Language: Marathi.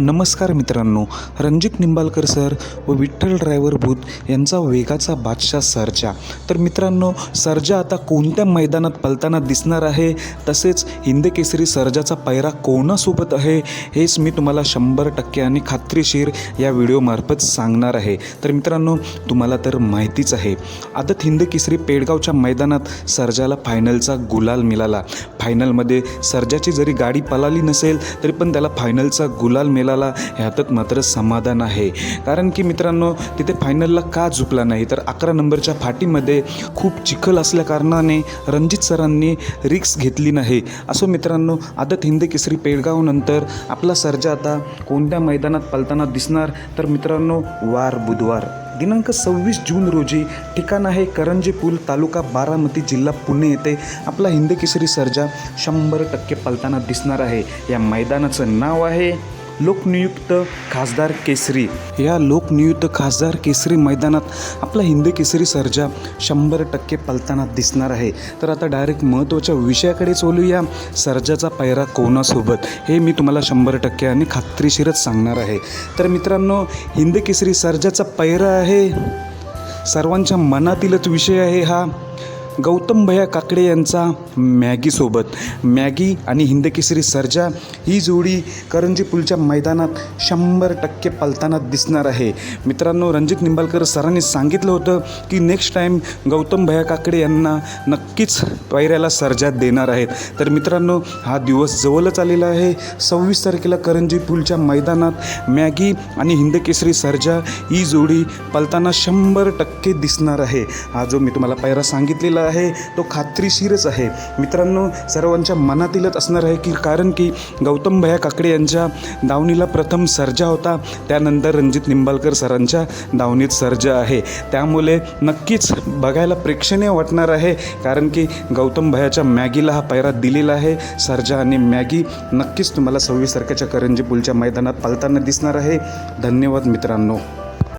नमस्कार मित्रांनो रणजित निंबाळकर सर व विठ्ठल ड्रायव्हर भूत यांचा वेगाचा बादशाह सरजा. तर मित्रांनो सर्जा आता कोणत्या मैदानात पलताना दिसणार आहे? तसेच हिंदकेसरी सरजाचा सर्जाचा पैरा कोणासोबत आहे? हेच मी तुम्हाला शंभर टक्के आणि खात्रीशीर या व्हिडिओमार्फत सांगणार आहे. तर मित्रांनो तुम्हाला तर माहितीच आहे. आदत हिंदकेसरी पेडगावच्या मैदानात सरजाला फायनलचा गुलाल मिळाला. फायनलमध्ये सरजाची जरी गाडी पळाली नसेल तरी पण त्याला फायनलचा गुलाल मिळाला. ह्यातच मात्र समाधान आहे. कारण की मित्रांनो तिथे फायनलला का झुकला नाही? तर अकरा नंबरच्या फाटीमध्ये खूप चिखल असल्याकारणाने रणजित सरांनी रिक्स घेतली नाही. असो मित्रांनो आदत हिंद केसरी पेडगावनंतर आपला सर्जा आता कोणत्या मैदानात पलताना दिसणार? तर मित्रांनो वार बुधवार. दिनांक सव्वीस जून रोजी ठिकाण आहे करंजी पूल तालुका बारामती जिल्हा पुणे येथे आपला हिंदकेसरी सर्जा शंभर टक्के पलताना दिसणार आहे. या मैदानाचं नाव आहे लोकनियुक्त खासदार केसरी. या लोकनियुक्त खासदार केसरी मैदानात आपला हिंद केसरी सर्जा शंभर टक्के पलताना दिसणार आहे. तर आता डायरेक्ट महत्त्वाच्या विषयाकडे चोलूया. सर्जाचा पैरा कोणासोबत? हे मी तुम्हाला शंभर टक्के आणि खात्रीशीरच सांगणार आहे. तर मित्रांनो हिंद केसरी सर्जाचा पैरा आहे. सर्वांच्या मनातीलच विषय आहे हा. गौतम भैया काकडे यांचा मॅगीसोबत मॅगी आणि हिंदकेसरी सर्जा ही जोडी करंजी पुलच्या मैदानात शंभर टक्के पलताना दिसणार आहे. मित्रांनो रणजित निंबाळकर सरांनी सांगितलं होतं की नेक्स्ट टाईम गौतम भैया काकडे यांना नक्कीच पैऱ्याला सर्जा देणार आहेत. तर मित्रांनो हा दिवस जवळच आलेला आहे. सव्वीस तारखेला करंजी पुलच्या मैदानात मॅगी आणि हिंदकेसरी सर्जा ही जोडी पलताना शंभर टक्के दिसणार आहे. हा जो मी तुम्हाला पैरा सांगितलेला आहे तो खात्रीशीरच आहे. मित्रांनो सर्वांच्या मनातीलच असणार आहे की कारण की गौतम भया काकडे यांच्या दावणीला प्रथम सर्जा होता. त्यानंतर रणजित निंबाळकर सरांच्या दावणीत सर्जा आहे. त्यामुळे नक्कीच बघायला प्रेक्षणीय वाटणार आहे कारण की गौतम भयाच्या मॅगीला हा पैरा दिलेला आहे. सर्जा आणि मॅगी नक्कीच तुम्हाला सव्वीस तारखेच्या करंजी पुलच्या मैदानात पालताना दिसणार आहे. धन्यवाद मित्रांनो.